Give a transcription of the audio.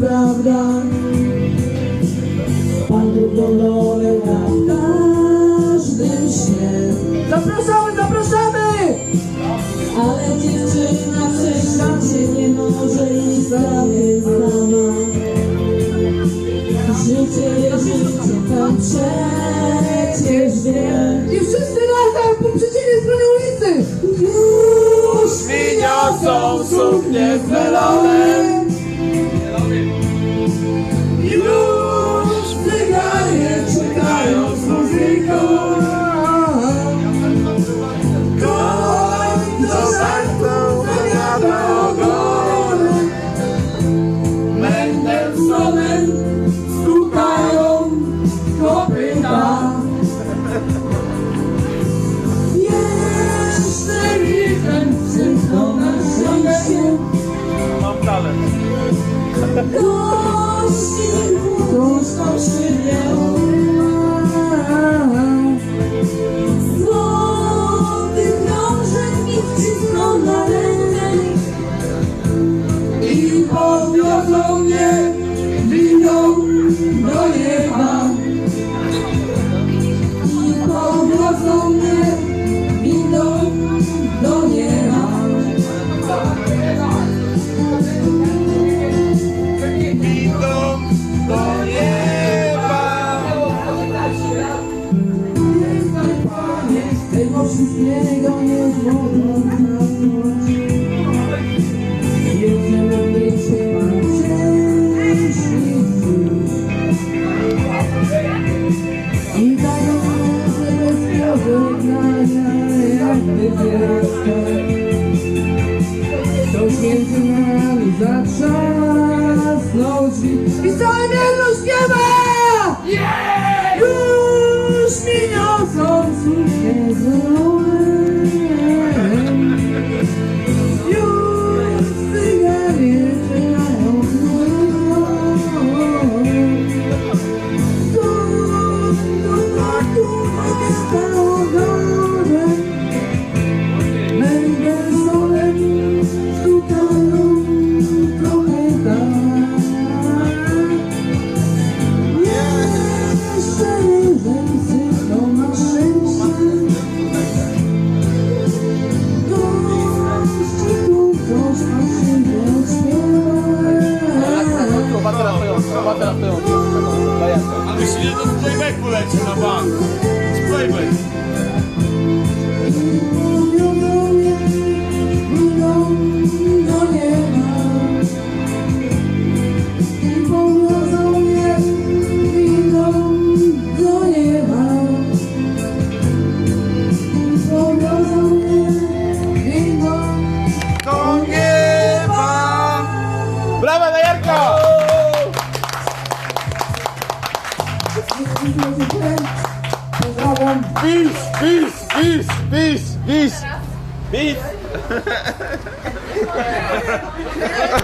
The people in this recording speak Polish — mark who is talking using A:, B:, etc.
A: prawda Pan drugą rolę gra w każdym śnie. Zapraszamy, zapraszamy! Ale dziewczyna w wszechświecie nie może iść sobie sama. Życie jest życiem, tam przecież wie I wszyscy razem po przeciwnej stronie ulicy. Już
B: Mi niosą suknie z melonem Już
A: Tego wszystkiego nie mogą zamknąć Jedziemy mniejszy I tak może bez pożegnania jakby dziecko Ktoś między nami zatrzasnął drzwi I całe miasto śpiewa! Już mi niosą suknię
C: Senhor. Bajanka.
B: A myśleli, to z playbacku leci na bank playback Peace, peace, peace, peace, peace. Peace.